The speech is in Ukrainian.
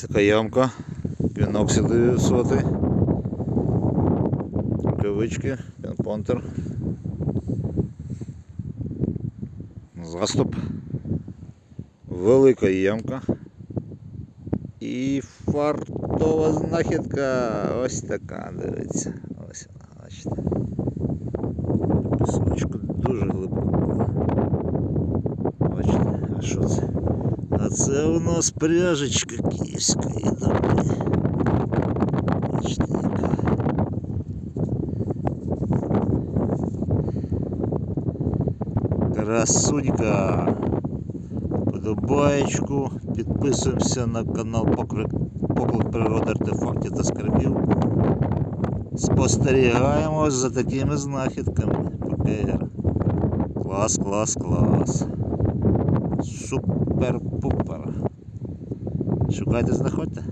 Така ямка. Піноксидові соти. Рукавички, пінпонтер. Заступ. Велика ямка. І фартова знахідка. Ось така, дивіться. Ось вона, бачите. Пісочку дуже глибоко. Бачите, а що це? Це у нас пряжечка київської доби. Бачите, яка. Красунька. Подобаєчку. Підписуємося на канал Поклик, природи артефактів та скарбів. Спостерігаємо за такими знахідками. Клас, клас, клас. Супер-пупер. Шукайте, знаходьте.